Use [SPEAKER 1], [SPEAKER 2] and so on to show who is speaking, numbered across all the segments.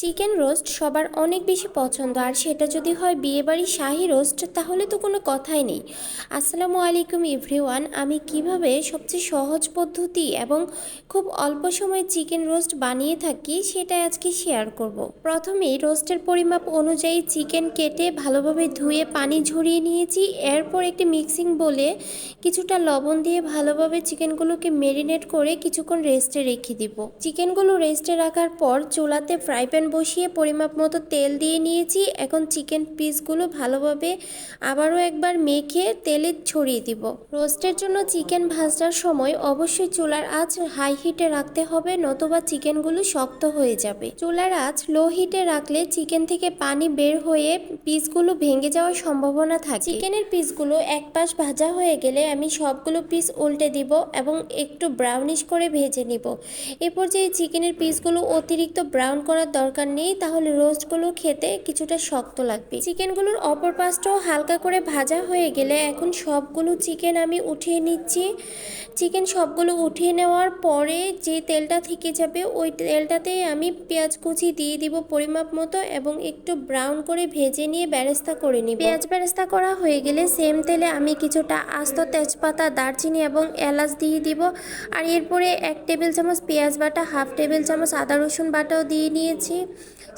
[SPEAKER 1] Chicken roast সবার অনেক বেশি পছন্দ, আর সেটা যদি হয় বিয়েবাড়ির শাহি রোস্ট, তাহলে তো কোনো কথাই নেই। আসসালামু আলাইকুম এভরিওয়ান, আমি কীভাবে সবচেয়ে সহজ পদ্ধতি এবং খুব অল্প সময়ে চিকেন রোস্ট বানিয়ে থাকি সেটা আজকে শেয়ার করব। প্রথমেই রোস্টের পরিমাপ অনুযায়ী চিকেন কেটে ভালোভাবে ধুয়ে পানি ঝরিয়ে নিয়েছি। এরপর একটি মিক্সিং বলে কিছুটা লবণ দিয়ে ভালোভাবে চিকেনগুলোকে মেরিনেট করে কিছুক্ষণ রেস্টে রেখে দিব। চিকেনগুলো রেস্টে রাখার পর চুলাতে ফ্রাই প্যান বসিয়ে পরিমাপ মতো তেল দিয়ে নিয়েছি। এখন চিকেন পিসগুলো ভালোভাবে আবারও একবার মেখে তেলে ছড়িয়ে দিব। রোস্টের জন্য চিকেন ভাজার সময় অবশ্যই চুলার আঁচ হাই হিটে রাখতে হবে, নতুবা চিকেনগুলো শক্ত হয়ে যাবে। চুলার আঁচ লো হিটে রাখলে চিকেন থেকে পানি বের হয়ে পিসগুলো ভেঙে যাওয়ার সম্ভাবনা থাকে। চিকেনের পিসগুলো এক পাশ ভাজা হয়ে গেলে আমি সবগুলো পিস উল্টে দিব এবং একটু ব্রাউনিশ করে ভেজে নিব। এ পর্যায়ে চিকেনের পিসগুলো অতিরিক্ত ব্রাউন করার দরকার নেই, তাহলে রোস্টগুলো খেতে কিছুটা শক্ত লাগবে। চিকেনগুলোর অপর পাশটাও হালকা করে ভাজা হয়ে গেলে এখন সবগুলো চিকেন আমি উঠিয়ে নিচ্ছি। চিকেন সবগুলো উঠিয়ে নেওয়ার পরে যে তেলটা থেকে যাবে, ওই তেলটাতেই আমি পেঁয়াজ কুচি দিয়ে দিব পরিমাপ মতো এবং একটু ব্রাউন করে ভেজে নিয়ে ব্যারেস্তা করে নিব। পেঁয়াজ ব্যারেস্তা করা হয়ে গেলে সেম তেলে আমি কিছুটা আস্ত তেজপাতা, দারচিনি এবং এলাচ দিয়ে দিব। আর এরপরে এক টেবিল চামচ পেঁয়াজ বাটা, হাফ টেবিল চামচ আদা রসুন বাটাও দিয়ে নিয়েছি।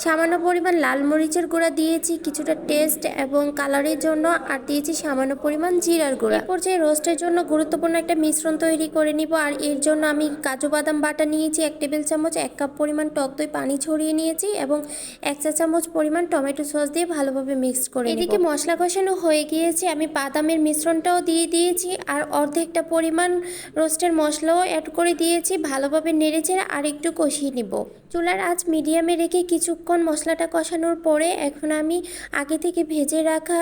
[SPEAKER 1] সামান্য পরিমাণ লাল মরিচের গুঁড়া দিয়েছি, কিছুটা টেস্ট এবং কালারের জন্য, আর দিয়েছি সামান্য পরিমাণ জিরার গুঁড়া। এই পর্যায়ে রোস্টের জন্য গুরুত্বপূর্ণ একটা মিশ্রণ তৈরি করে নিব, আর এর জন্য আমি কাজু বাদাম বাটা নিয়েছি, এক টেবিল চামচ, এক কাপ পরিমাণ টক দই, পানি ছড়িয়ে নিয়েছি এবং এক চা চামচ পরিমাণ টমেটো সস দিয়ে ভালোভাবে মিক্স করে এদিকে মশলা কষানো হয়ে গিয়েছে, আমি বাদামের মিশ্রণটাও দিয়ে দিয়েছি, আর অর্ধেকটা পরিমাণ রোস্টের মশলাও অ্যাড করে দিয়েছি, ভালোভাবে নেড়েচেড়ে আর একটু কষিয়ে নিব। চুলার আঁচ মিডিয়ামে রেখে কিছুক্ষণ মশলাটা কষানোর পরে এখন আমি আগে থেকে ভেজে রাখা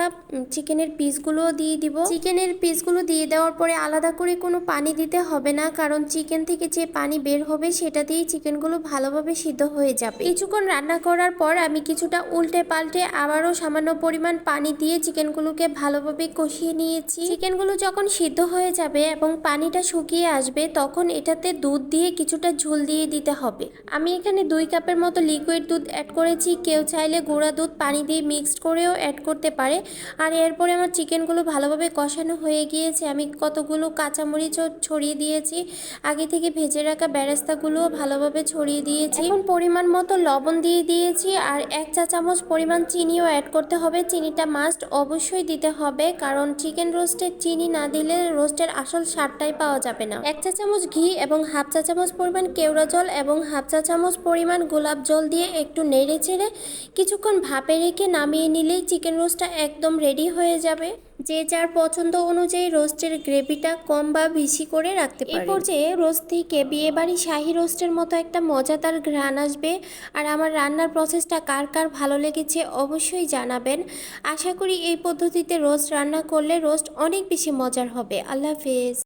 [SPEAKER 1] চিকেনের পিসগুলোও দিয়ে দিব। চিকেনের পিসগুলো দিয়ে দেওয়ার পরে আলাদা করে কোনো পানি দিতে হবে না, কারণ চিকেন থেকে যে পানি বের হবে সেটা দিয়েই চিকেনগুলো ভালোভাবে সিদ্ধ হয়ে যাবে। কিছুক্ষণ রান্না করার পর আমি কিছুটা উল্টে পাল্টে আবারও সামান্য পরিমাণ পানি দিয়ে চিকেনগুলোকে ভালোভাবে কষিয়ে নিয়েছি। চিকেনগুলো যখন সিদ্ধ হয়ে যাবে এবং পানিটা শুকিয়ে আসবে, তখন এটাতে দুধ দিয়ে কিছুটা ঝোল দিয়ে দিতে হবে। আমি এখানে দুই কাপের মতো লিকুইড দুধ অ্যাড করেছি। কেউ চাইলে গুঁড়া দুধ পানি দিয়ে মিক্সড করেও অ্যাড করতে পারে। আর এরপরে আমার চিকেনগুলো ভালোভাবে কষানো হয়ে গিয়েছে। আমি কতগুলো কাঁচামরিচও ছড়িয়ে দিয়েছি। আগে থেকে ভেজে রাখা বেরেস্তাগুলোও ভালোভাবে ছড়িয়ে দিয়েছি। এখন পরিমাণ মতো লবণ দিয়ে দিয়েছি। আর এক চা চামচ পরিমাণ চিনিও অ্যাড করতে হবে। চিনিটা মাস্ট অবশ্যই দিতে হবে। কারণ চিকেন রোস্টের চিনি না দিলে রোস্টের আসল স্বাদটাই পাওয়া যাবে না। এক চা চামচ ঘি এবং হাফ চা চামচ পরিমাণ কেওড়া জল এবং হাফ চা চামচ পরিমাণ গোলাপ জল দিয়ে একটু নেড়ে চেড়ে কিছুক্ষণ ভাপে রেখে নামিয়ে নিলেই চিকেন রোস্টটা একদম রেডি হয়ে যাবে। যে যার পছন্দ অনুযায়ী রোস্টের গ্রেভিটা কম বা বেশি করে রাখতে পারে এই পর্যায়ে রোস্ট থেকে বিয়ে বাড়ি শাহি রোস্টের মতো একটা মজাদার ঘ্রাণ আসবে। আর আমার রান্নার প্রসেসটা কার কার ভালো লেগেছে অবশ্যই জানাবেন। আশা করি এই পদ্ধতিতে রোস্ট রান্না করলে রোস্ট অনেক বেশি মজার হবে। আল্লাহ হাফেজ।